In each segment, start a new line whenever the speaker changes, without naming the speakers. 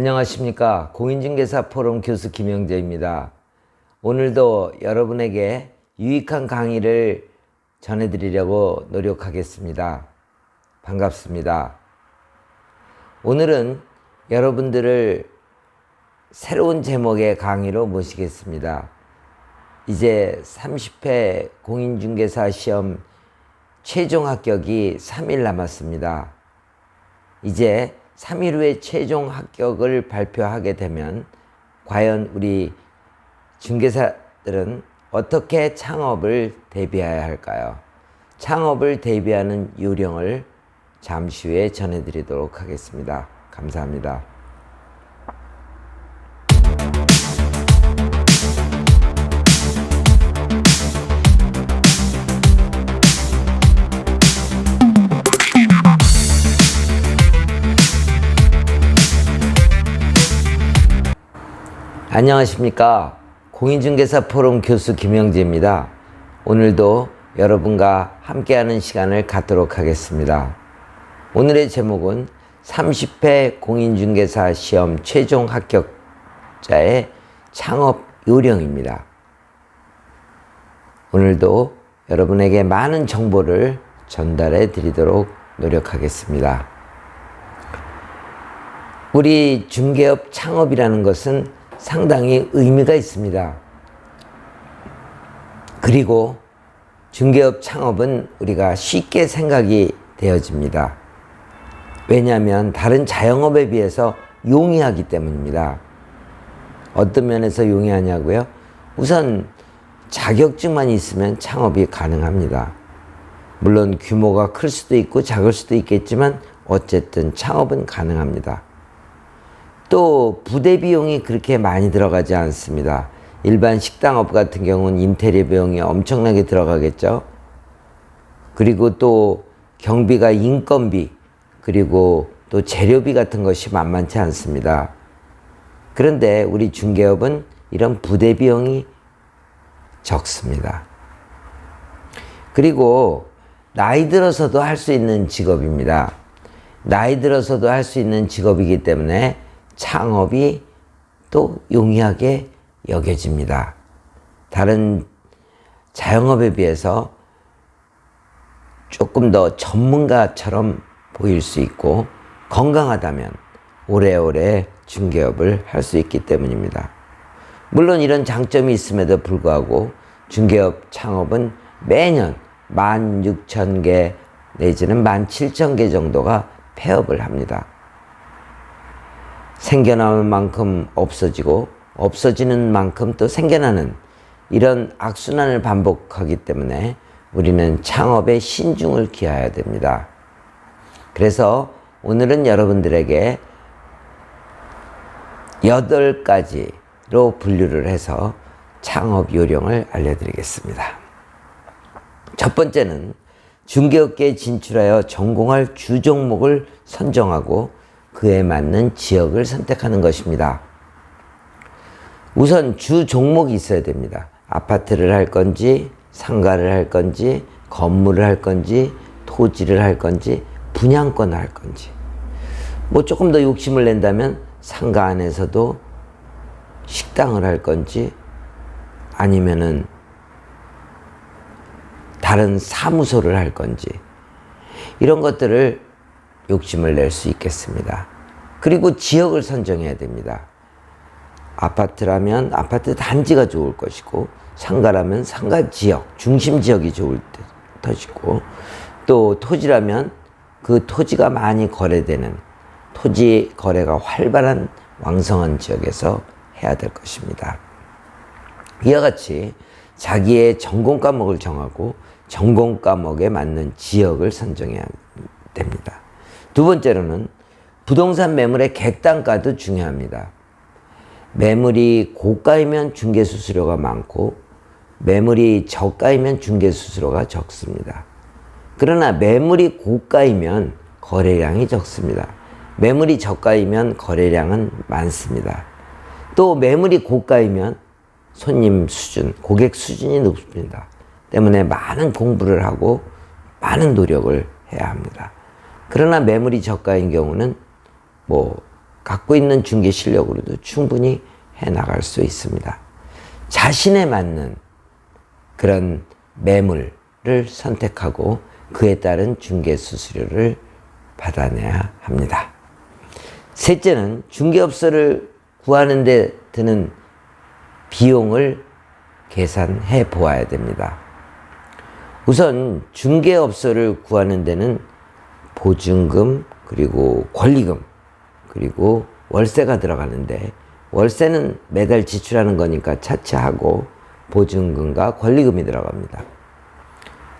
안녕하십니까. 공인중개사 포럼 교수 김영재입니다. 오늘도 여러분에게 유익한 강의를 전해드리려고 노력하겠습니다. 반갑습니다. 오늘은 여러분들을 새로운 제목의 강의로 모시겠습니다. 이제 30회 공인중개사 시험 최종 합격이 3일 남았습니다. 이제 3일 후에 최종 합격을 발표하게 되면 과연 우리 중개사들은 어떻게 창업을 대비해야 할까요? 창업을 대비하는 요령을 잠시 후에 전해드리도록 하겠습니다. 감사합니다. 안녕하십니까. 공인중개사 포럼 교수 김영재입니다. 오늘도 여러분과 함께하는 시간을 갖도록 하겠습니다. 오늘의 제목은 30회 공인중개사 시험 최종 합격자의 창업 요령입니다. 오늘도 여러분에게 많은 정보를 전달해 드리도록 노력하겠습니다. 우리 중개업 창업이라는 것은 상당히 의미가 있습니다. 그리고 중개업 창업은 우리가 쉽게 생각이 되어집니다. 왜냐하면 다른 자영업에 비해서 용이하기 때문입니다. 어떤 면에서 용이하냐고요? 우선 자격증만 있으면 창업이 가능합니다. 물론 규모가 클 수도 있고 작을 수도 있겠지만 어쨌든 창업은 가능합니다. 또 부대 비용이 그렇게 많이 들어가지 않습니다. 일반 식당업 같은 경우는 인테리어 비용이 엄청나게 들어가겠죠. 그리고 또 경비가 인건비 그리고 또 재료비 같은 것이 만만치 않습니다. 그런데 우리 중개업은 이런 부대 비용이 적습니다. 그리고 나이 들어서도 할 수 있는 직업입니다. 나이 들어서도 할 수 있는 직업이기 때문에 창업이 또 용이하게 여겨집니다. 다른 자영업에 비해서 조금 더 전문가처럼 보일 수 있고 건강하다면 오래오래 중개업을 할 수 있기 때문입니다. 물론 이런 장점이 있음에도 불구하고 중개업 창업은 매년 16,000개 내지는 17,000개 정도가 폐업을 합니다. 생겨나는 만큼 없어지고 없어지는 만큼 또 생겨나는 이런 악순환을 반복하기 때문에 우리는 창업에 신중을 기해야 됩니다. 그래서 오늘은 여러분들에게 여덟 가지로 분류를 해서 창업 요령을 알려드리겠습니다. 첫 번째는 중개업계에 진출하여 전공할 주 종목을 선정하고 그에 맞는 지역을 선택하는 것입니다. 우선 주 종목이 있어야 됩니다. 아파트를 할 건지, 상가를 할 건지, 건물을 할 건지, 토지를 할 건지, 분양권을 할 건지. 뭐 조금 더 욕심을 낸다면 상가 안에서도 식당을 할 건지, 아니면은 다른 사무소를 할 건지, 이런 것들을 욕심을 낼 수 있겠습니다. 그리고 지역을 선정해야 됩니다. 아파트라면 아파트 단지가 좋을 것이고 상가라면 상가 지역, 중심 지역이 좋을 것이고 또 토지라면 그 토지가 많이 거래되는 토지 거래가 활발한 왕성한 지역에서 해야 될 것입니다. 이와 같이 자기의 전공 과목을 정하고 전공 과목에 맞는 지역을 선정해야 됩니다. 두 번째로는 부동산 매물의 객단가도 중요합니다. 매물이 고가이면 중개수수료가 많고 매물이 저가이면 중개수수료가 적습니다. 그러나 매물이 고가이면 거래량이 적습니다. 매물이 저가이면 거래량은 많습니다. 또 매물이 고가이면 손님 수준, 고객 수준이 높습니다. 때문에 많은 공부를 하고 많은 노력을 해야 합니다. 그러나 매물이 저가인 경우는 뭐 갖고 있는 중개 실력으로도 충분히 해 나갈 수 있습니다. 자신에 맞는 그런 매물을 선택하고 그에 따른 중개 수수료를 받아내야 합니다. 셋째는 중개업소를 구하는 데 드는 비용을 계산해 보아야 됩니다. 우선 중개업소를 구하는 데는 보증금 그리고 권리금 그리고 월세가 들어가는데 월세는 매달 지출하는 거니까 차치하고 보증금과 권리금이 들어갑니다.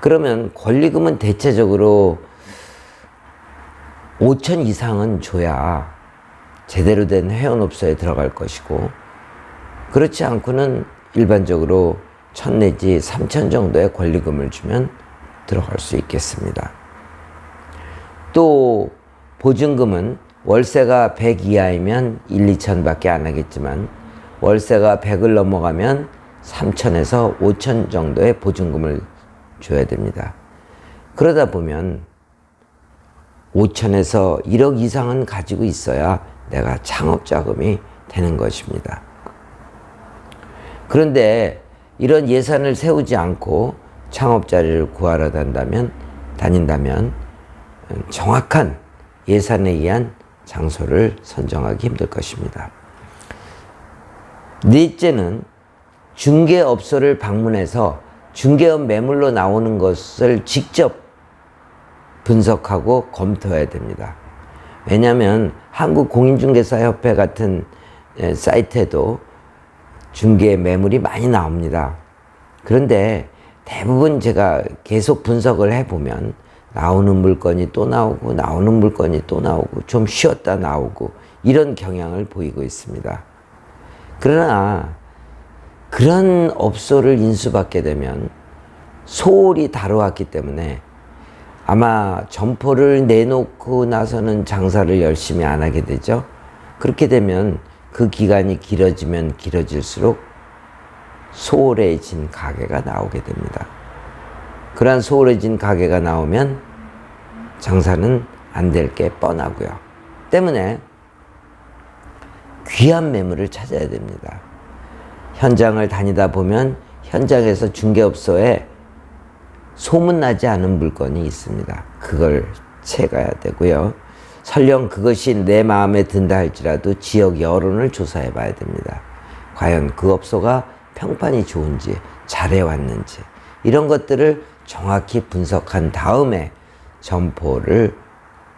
그러면 권리금은 대체적으로 5천 이상은 줘야 제대로 된 회원업소에 들어갈 것이고 그렇지 않고는 일반적으로 천 내지 3천 정도의 권리금을 주면 들어갈 수 있겠습니다. 또 보증금은 월세가 100 이하이면 1, 2천 밖에 안 하겠지만 월세가 100을 넘어가면 3천에서 5천 정도의 보증금을 줘야 됩니다. 그러다 보면 5천에서 1억 이상은 가지고 있어야 내가 창업 자금이 되는 것입니다. 그런데 이런 예산을 세우지 않고 창업 자리를 구하러 단다면 다닌다면 정확한 예산에 의한 장소를 선정하기 힘들 것입니다. 넷째는 중개업소를 방문해서 중개업 매물로 나오는 것을 직접 분석하고 검토해야 됩니다. 왜냐하면 한국공인중개사협회 같은 사이트에도 중개 매물이 많이 나옵니다. 그런데 대부분 제가 계속 분석을 해보면 나오는 물건이 또 나오고 나오는 물건이 또 나오고 좀 쉬었다 나오고 이런 경향을 보이고 있습니다. 그러나 그런 업소를 인수받게 되면 소홀히 다뤄왔기 때문에 아마 점포를 내놓고 나서는 장사를 열심히 안 하게 되죠. 그렇게 되면 그 기간이 길어지면 길어질수록 소홀해진 가게가 나오게 됩니다. 그러한 소홀해진 가게가 나오면 장사는 안 될 게 뻔하고요. 때문에 귀한 매물을 찾아야 됩니다. 현장을 다니다 보면 현장에서 중개업소에 소문나지 않은 물건이 있습니다. 그걸 채가야 되고요. 설령 그것이 내 마음에 든다 할지라도 지역 여론을 조사해 봐야 됩니다. 과연 그 업소가 평판이 좋은지, 잘해왔는지, 이런 것들을 정확히 분석한 다음에 점포를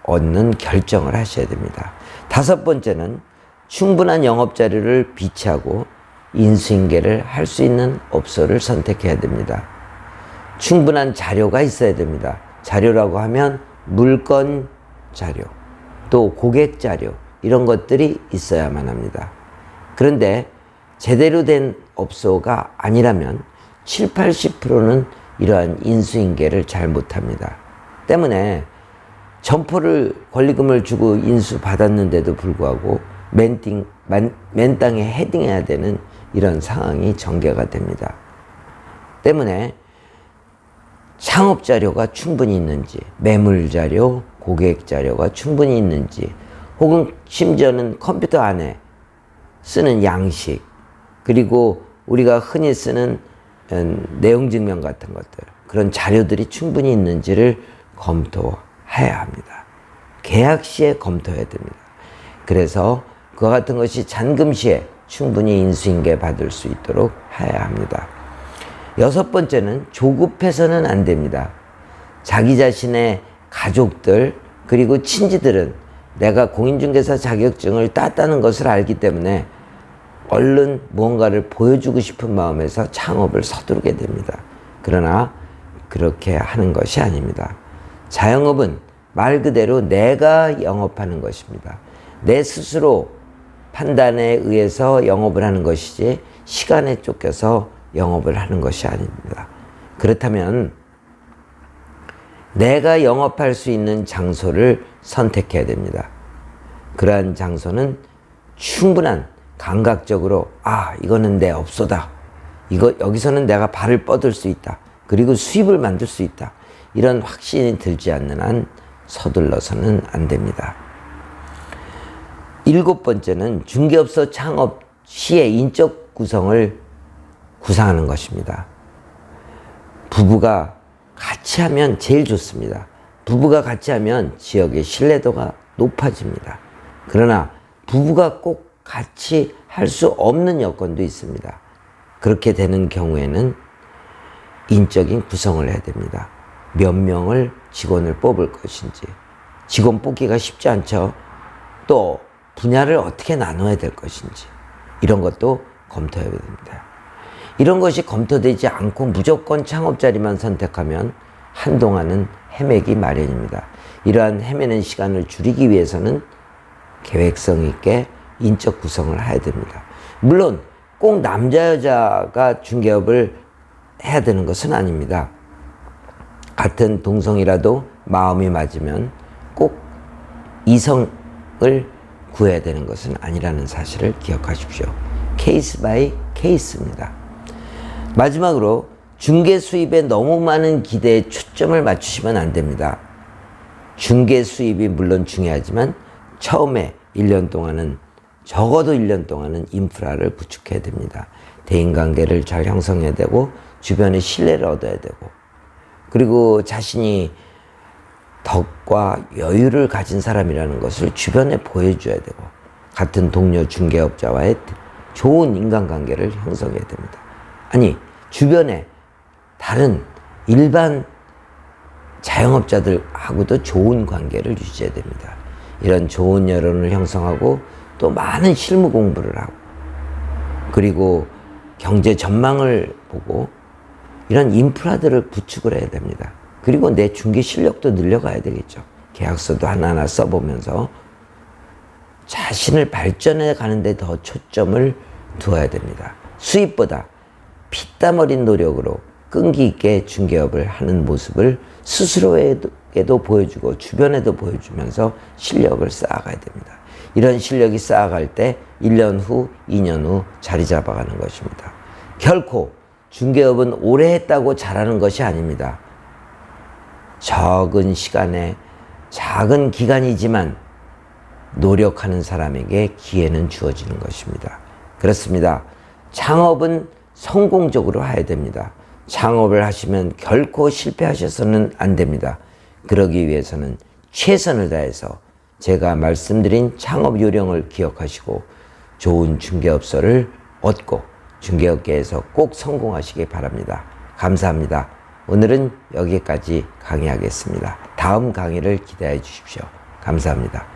얻는 결정을 하셔야 됩니다. 다섯 번째는 충분한 영업 자료를 비치하고 인수인계를 할 수 있는 업소를 선택해야 됩니다. 충분한 자료가 있어야 됩니다. 자료라고 하면 물건 자료, 또 고객 자료, 이런 것들이 있어야만 합니다. 그런데 제대로 된 업소가 아니라면 7, 80%는 이러한 인수인계를 잘 못합니다. 때문에 점포를 권리금을 주고 인수 받았는데도 불구하고 맨띵, 맨, 맨 땅에 헤딩해야 되는 이런 상황이 전개가 됩니다. 때문에 창업 자료가 충분히 있는지, 매물 자료, 고객 자료가 충분히 있는지, 혹은 심지어는 컴퓨터 안에 쓰는 양식, 그리고 우리가 흔히 쓰는 음, 내용 증명 같은 것들, 그런 자료들이 충분히 있는지를 검토해야 합니다. 계약 시에 검토해야 됩니다. 그래서 그와 같은 것이 잔금 시에 충분히 인수인계 받을 수 있도록 해야 합니다. 여섯 번째는 조급해서는 안 됩니다. 자기 자신의 가족들 그리고 친지들은 내가 공인중개사 자격증을 땄다는 것을 알기 때문에 얼른 무언가를 보여주고 싶은 마음에서 창업을 서두르게 됩니다. 그러나 그렇게 하는 것이 아닙니다. 자영업은 말 그대로 내가 영업하는 것입니다. 내 스스로 판단에 의해서 영업을 하는 것이지 시간에 쫓겨서 영업을 하는 것이 아닙니다. 그렇다면 내가 영업할 수 있는 장소를 선택해야 됩니다. 그러한 장소는 충분한 감각적으로 아 이거는 내 업소다. 이거 여기서는 내가 발을 뻗을 수 있다. 그리고 수입을 만들 수 있다. 이런 확신이 들지 않는 한 서둘러서는 안 됩니다. 일곱 번째는 중개업소 창업 시의 인적 구성을 구상하는 것입니다. 부부가 같이 하면 제일 좋습니다. 부부가 같이 하면 지역의 신뢰도가 높아집니다. 그러나 부부가 꼭 같이 할 수 없는 여건도 있습니다. 그렇게 되는 경우에는 인적인 구성을 해야 됩니다. 몇 명을 직원을 뽑을 것인지. 직원 뽑기가 쉽지 않죠. 또 분야를 어떻게 나눠야 될 것인지. 이런 것도 검토해야 됩니다. 이런 것이 검토되지 않고 무조건 창업 자리만 선택하면 한동안은 헤매기 마련입니다. 이러한 헤매는 시간을 줄이기 위해서는 계획성 있게 인적 구성을 해야 됩니다. 물론 꼭 남자 여자가 중개업을 해야 되는 것은 아닙니다. 같은 동성이라도 마음이 맞으면 꼭 이성을 구해야 되는 것은 아니라는 사실을 기억하십시오. 케이스 바이 케이스입니다. 마지막으로 중개 수입에 너무 많은 기대에 초점을 맞추시면 안 됩니다. 중개 수입이 물론 중요하지만 처음에 1년 동안은 적어도 1년 동안은 인프라를 구축해야 됩니다. 대인관계를 잘 형성해야 되고 주변에 신뢰를 얻어야 되고 그리고 자신이 덕과 여유를 가진 사람이라는 것을 주변에 보여줘야 되고 같은 동료 중개업자와의 좋은 인간관계를 형성해야 됩니다. 아니 주변에 다른 일반 자영업자들하고도 좋은 관계를 유지해야 됩니다. 이런 좋은 여론을 형성하고 또 많은 실무 공부를 하고 그리고 경제 전망을 보고 이런 인프라들을 구축을 해야 됩니다. 그리고 내 중개 실력도 늘려가야 되겠죠. 계약서도 하나하나 써보면서 자신을 발전해 가는데 더 초점을 두어야 됩니다. 수입보다 피땀 어린 노력으로 끈기 있게 중개업을 하는 모습을 스스로에게도 보여주고 주변에도 보여주면서 실력을 쌓아가야 됩니다. 이런 실력이 쌓아갈 때 1년 후, 2년 후 자리 잡아가는 것입니다. 결코 중개업은 오래 했다고 잘하는 것이 아닙니다. 적은 시간에 작은 기간이지만 노력하는 사람에게 기회는 주어지는 것입니다. 그렇습니다. 창업은 성공적으로 해야 됩니다. 창업을 하시면 결코 실패하셔서는 안 됩니다. 그러기 위해서는 최선을 다해서 제가 말씀드린 창업 요령을 기억하시고 좋은 중개업소를 얻고 중개업계에서 꼭 성공하시기 바랍니다. 감사합니다. 오늘은 여기까지 강의하겠습니다. 다음 강의를 기대해 주십시오. 감사합니다.